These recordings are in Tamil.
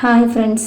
ஹாய் ஃப்ரெண்ட்ஸ்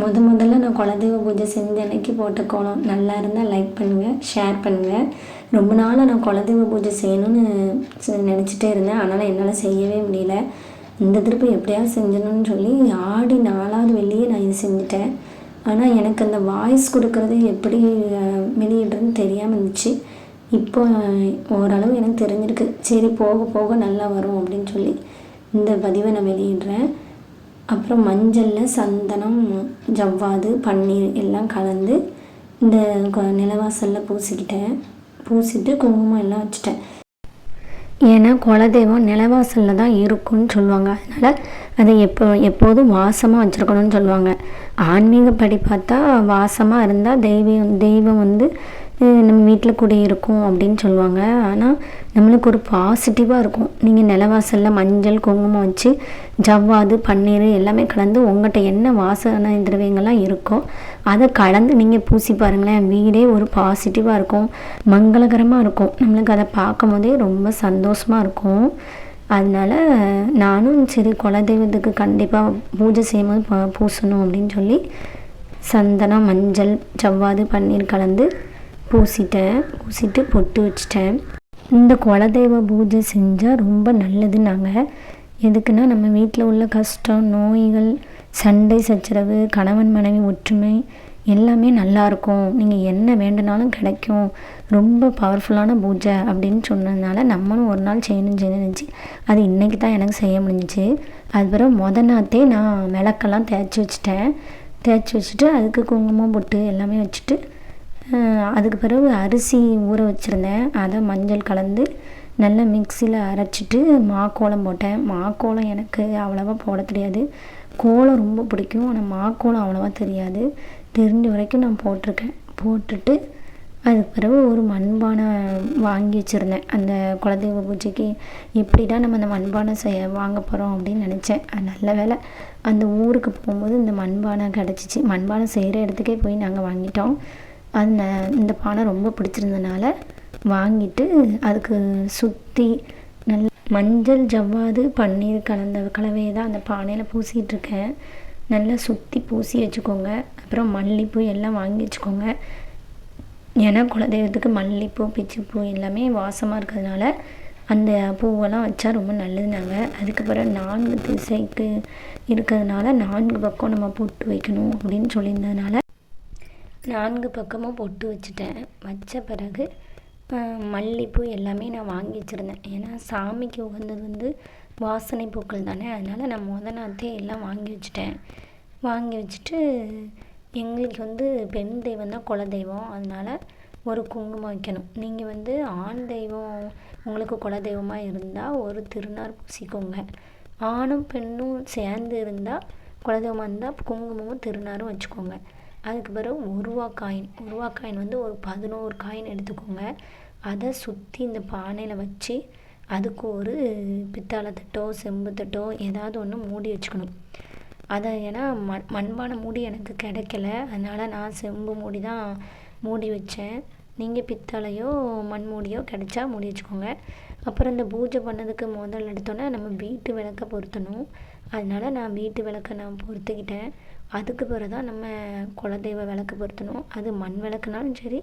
முத முதல்ல நான் குலதெய்வ பூஜை செஞ்ச அன்னைக்கு போட்ட கோலம் நல்லா இருந்தால் லைக் பண்ணுங்கள் ஷேர் பண்ணுங்கள் ரொம்ப நாளாக நான் குலதெய்வ பூஜை செய்யணும்னு நினச்சிட்டே இருந்தேன். ஆனால் என்னால் செய்யவே முடியல. இந்த திருப்பி எப்படியாவது செஞ்சணும்னு சொல்லி ஆடி நாலாவது வெளியே நான் இது செஞ்சுட்டேன். ஆனால் எனக்கு அந்த வாய்ஸ் கொடுக்கறது எப்படி வெளியிடுறதுன்னு தெரியாமல் இருந்துச்சு. இப்போ ஓரளவு எனக்கு தெரிஞ்சிருக்கு. சரி போக போக நல்லா வரும் அப்படின்னு சொல்லி. இந்த பதிவை நான் வெளியிடுறேன். அப்புறம் மஞ்சளில் சந்தனம் ஜவ்வாது பன்னீர் எல்லாம் கலந்து இந்த கொ- நிலவாசலில் பூசிக்கிட்டேன். பூசிட்டு குங்குமம் எல்லாம் வச்சுட்டேன். ஏன்னா குலதெய்வம் நிலவாசலில் தான் இருக்கும்னு சொல்லுவாங்க. அதனால் அதை எப்போ எப்போதும் வாசமாக வச்சுருக்கணும்னு சொல்லுவாங்க. ஆன்மீகப்படி பார்த்தா வாசமாக இருந்தால் தெய்வம் தெய்வம் வந்து நம்ம வீட்டில் கூட இருக்கும் அப்படின்னு சொல்லுவாங்க. ஆனால் நம்மளுக்கு ஒரு பாசிட்டிவாக இருக்கும். நீங்கள் நிலவாசலில் மஞ்சள் குங்குமம் வச்சு ஜவ்வாது பன்னீர் எல்லாமே கலந்து உங்கள்கிட்ட என்ன வாசனை திரவியங்கள்லாம் இருக்கோ அதை கலந்து நீங்கள் பூசி பாருங்களேன். வீடே ஒரு பாசிட்டிவாக இருக்கும். மங்களகரமாக இருக்கும். நம்மளுக்கு அதை பார்க்கும் போதே ரொம்ப சந்தோஷமாக இருக்கும். அதனால நானும் சரி குலதெய்வத்துக்கு கண்டிப்பாக பூஜை செய்யும்போது ப- பூசணும் அப்படின்னு சொல்லி சந்தனம் மஞ்சள் ஜவ்வாது பன்னீர் கலந்து பூசிட்டேன். பூசிட்டு பொட்டு வச்சிட்டேன். இந்த குலதெய்வ பூஜை செஞ்சால் ரொம்ப நல்லதுன்னாங்க. எதுக்குன்னா நம்ம வீட்டில் உள்ள கஷ்டம் நோய்கள் சண்டை சச்சரவு கணவன் மனைவி ஒற்றுமை எல்லாமே நல்லா இருக்கும் நீங்கள் என்ன வேண்டுனாலும் கிடைக்கும். ரொம்ப பவர்ஃபுல்லான பூஜை அப்படின்னு சொன்னதுனால நம்மளும் ஒரு நாள் செய்யணும் செய்யணும்னு நினச்சி அது இன்றைக்கி தான் எனக்கு செய்ய முடிஞ்சிச்சு. அது பிறகு முத நாத்தே நான் விளக்கெல்லாம் தேய்ச்சி வச்சுட்டேன். தேய்ச்சி வச்சுட்டு அதுக்கு குங்குமம் பொட்டு எல்லாமே வச்சுட்டு அதுக்கு பிறகு அரிசி ஊற வச்சுருந்தேன். அதை மஞ்சள் கலந்து நல்லா மிக்சியில் அரைச்சிட்டு மாக்கோலம் போட்டேன். மாக்கோலம் எனக்கு அவ்வளோவா போட தெரியாது. கோலம் ரொம்ப பிடிக்கும். ஆனால் மாக்கோலம் அவ்வளோவா தெரியாது. தெரிஞ்ச வரைக்கும் நான் போட்டிருக்கேன். போட்டுட்டு அதுக்கு பிறகு ஒரு மண்பானை வாங்கி வச்சுருந்தேன். அந்த குலதெய்வ பூஜைக்கு எப்படிடா நம்ம அந்த மண்பானை செய்ய வாங்க போகிறோம் அப்படின்னு நினச்சேன். அது நல்ல வேலை. அந்த ஊருக்கு போகும்போது இந்த மண்பானை கிடச்சிச்சு. மண்பானை செய்கிற இடத்துக்கே போய் நாங்கள் வாங்கிட்டோம். அந்த இந்த பானை ரொம்ப பிடிச்சிருந்தனால வாங்கிட்டு அதுக்கு சுற்றி நல்ல மஞ்சள் ஜவ்வாது பன்னீர் கலந்த கலவையை தான் அந்த பானையில் பூசிகிட்ருக்கேன் நல்லா சுற்றி பூசி வச்சுக்கோங்க. அப்புறம் மல்லிப்பூ எல்லாம் வாங்கி வச்சுக்கோங்க. ஏன்னா குலதெய்வத்துக்கு மல்லிப்பூ பிச்சைப்பூ எல்லாமே வாசமாக இருக்கிறதுனால அந்த பூவெல்லாம் வச்சா ரொம்ப நல்லதுனாங்க அதுக்கப்புறம் நான்கு திசைக்கு இருக்கிறதுனால நான்கு பக்கம் நம்ம போட்டு வைக்கணும் அப்படின்னு சொல்லியிருந்ததுனால நான்கு பக்கமும் பொட்டு வச்சுட்டேன். வச்ச பிறகு மல்லிகைப்பூ மல்லிப்பூ எல்லாமே நான் வாங்கி வச்சுருந்தேன். ஏன்னா சாமிக்கு உகந்தது வந்து வாசனை பூக்கள் தானே. அதனால் நான் முத நாத்தே எல்லாம் வாங்கி வச்சுட்டேன். வாங்கி வச்சுட்டு எங்களுக்கு வந்து பெண் தெய்வம் தான் குலதெய்வம் அதனால் ஒரு குங்குமம் வைக்கணும். நீங்கள் வந்து ஆண் தெய்வம் உங்களுக்கு குலதெய்வமாக இருந்தால் ஒரு திருநார் பூசிக்கோங்க. ஆணும் பெண்ணும் சேர்ந்து இருந்தால் குலதெய்வமாக இருந்தால் குங்குமமும் திருநாரும் வச்சுக்கோங்க. அதுக்கு பிறகு ஒரு காயின் ஒரு காயின் வந்து ஒரு பதினோரு காயின் எடுத்துக்கோங்க. அதை சுற்றி இந்த பானையில் வச்சு அதுக்கு ஒரு பித்தளை தட்டோ செம்பு தட்டோ ஏதாவது ஒன்று மூடி வச்சுக்கணும். அதை ஏன்னா மண் மண்பான மூடி எனக்கு கிடைக்கல. அதனால் நான் செம்பு மூடி தான் மூடி வச்சேன். நீங்கள் பித்தளையோ மண் மூடியோ கிடைச்சா மூடி வச்சுக்கோங்க. அப்புறம் இந்த பூஜை பண்ணதுக்கு முதல் எடுத்தோன்னே நம்ம வீட்டு விளக்கை பொருத்தணும். அதனால் நான் வீட்டு விளக்கை நான் பொருத்திக்கிட்டேன். அதுக்கு பிறகு தான் நம்ம குலதெய்வ விளக்கு பொருத்தணும். அது மண் விளக்குனாலும் சரி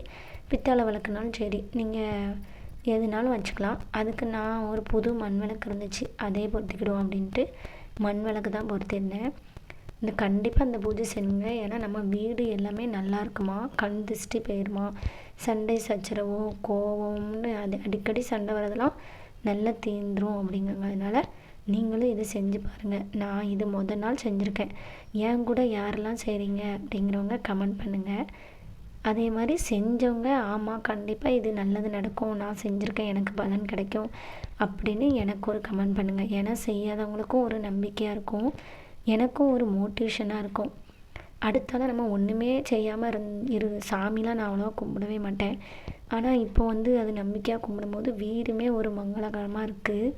பித்தளை விளக்குனாலும் சரி நீங்கள் எதுனாலும் வச்சுக்கலாம். அதுக்கு நான் ஒரு புது மண் விளக்கு இருந்துச்சு அதே பொருத்திக்கிடுவோம் அப்படின்ட்டு மண் விளக்கு தான் பொருத்திருந்தேன் இந்த கண்டிப்பாக அந்த பூஜை செய்யுங்க. ஏன்னா நம்ம வீடு எல்லாமே நல்லா இருக்குமா? கண் திருஷ்டி போயிடுமா சண்டை சச்சரவோ கோவம்னு அது அடிக்கடி சண்டை வரதெல்லாம் நல்லா தீந்துரும் அப்படிங்காங்க அதனால் நீங்களும் இதை செஞ்சு பாருங்கள் நான் இது முத நாள் செஞ்சுருக்கேன். ஏன் கூட யாரெல்லாம் செய்கிறீங்க அப்படிங்கிறவங்க கமெண்ட் பண்ணுங்கள் அதே மாதிரி செஞ்சவங்க ஆமாம் கண்டிப்பாக இது நல்லது நடக்கும். நான் செஞ்சுருக்கேன் எனக்கு பலன் கிடைக்கும் அப்படின்னு எனக்கு ஒரு கமெண்ட் பண்ணுங்கள் ஏன்னா செய்யாதவங்களுக்கும் ஒரு நம்பிக்கையாக இருக்கும். எனக்கும் ஒரு மோட்டிவேஷனாக இருக்கும். அடுத்தால நம்ம ஒன்றுமே செய்யாமல் இருந் இரு சாமிலாம் நான் அவ்வளோவா கும்பிடவே மாட்டேன். ஆனால் இப்போ வந்து அது நம்பிக்கையாக கும்பிடும்போது வீடுமே ஒரு மங்களகரமாக இருக்குது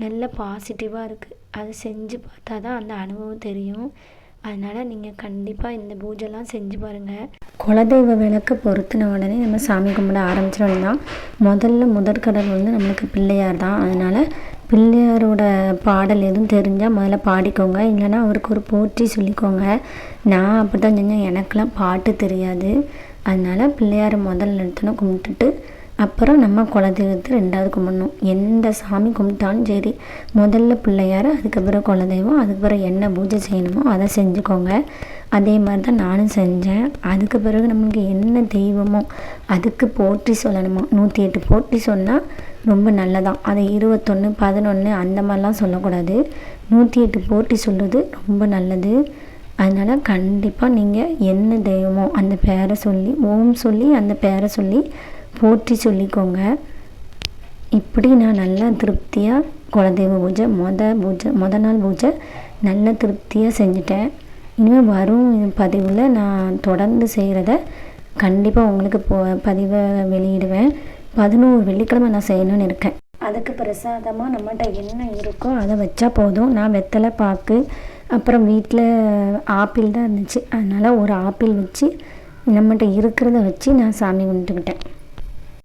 நல்ல பாசிட்டிவாக இருக்குது அது செஞ்சு பார்த்தா தான் அந்த அனுபவம் தெரியும். அதனால் நீங்கள் கண்டிப்பாக இந்த பூஜைலாம் செஞ்சு பாருங்கள் குலதெய்வ விளக்கு பொருத்தின உடனே நம்ம சாமி கும்பிட ஆரம்பிச்சிடணும் தான் முதல்ல முதற்கடல் வந்து நம்மளுக்கு பிள்ளையார் தான். அதனால் பிள்ளையாரோட பாடல் எதுவும் தெரிஞ்சால் முதல்ல பாடிக்கோங்க. இல்லைன்னா அவருக்கு ஒரு போற்றி சொல்லிக்கோங்க. நான் அப்படி தான் செஞ்சேன். எனக்கெலாம் பாட்டு தெரியாது. அதனால் பிள்ளையாரை முதல்ல எடுத்தோன்னே கும்பிட்டுட்டு அப்புறம் நம்ம குலதெய்வத்தை ரெண்டாவது கும்பிடணும். எந்த சாமி கும்பிட்டாலும் சரி முதல்ல பிள்ளையார் அதுக்கப்புறம் குலதெய்வம் அதுக்கப்புறம் என்ன பூஜை செய்யணுமோ அதை செஞ்சுக்கோங்க. அதே மாதிரி தான் நானும் செஞ்சேன். அதுக்கு பிறகு நம்மளுக்கு என்ன தெய்வமோ அதுக்கு போற்றி சொல்லணுமா நூற்றி எட்டு போற்றி சொன்னால் ரொம்ப நல்லதான். அதை இருபத்தொன்று பதினொன்று அந்த மாதிரிலாம் சொல்லக்கூடாது. நூற்றி எட்டு போற்றி சொல்கிறது ரொம்ப நல்லது. அதனால் கண்டிப்பாக நீங்கள் என்ன தெய்வமோ அந்த பேரை சொல்லி ஓம் சொல்லி அந்த பேரை சொல்லி போற்றி சொல்லிக்கோங்க. இப்படி நான் நல்லா திருப்தியாக குலதெய்வ பூஜை மொத பூஜை மொத நாள் பூஜை நல்ல திருப்தியாக செஞ்சுட்டேன். இனிமேல் வரும் பதிவில் நான் தொடர்ந்து செய்கிறத கண்டிப்பாக உங்களுக்கு போ பதிவை வெளியிடுவேன். பதினோரு வெள்ளிக்கிழமை நான் செய்யணும்னு இருக்கேன். அதுக்கு பிரசாதமாக நம்மகிட்ட என்ன இருக்கோ அதை வச்சா போதும். நான் வெத்தலை பாக்கு அப்புறம் வீட்டில் ஆப்பிள் தான் இருந்துச்சு. அதனால் ஒரு ஆப்பிள் வச்சு நம்மகிட்ட இருக்கிறத வச்சு நான் சாமி கும்பிட்டுக்கிட்டேன்.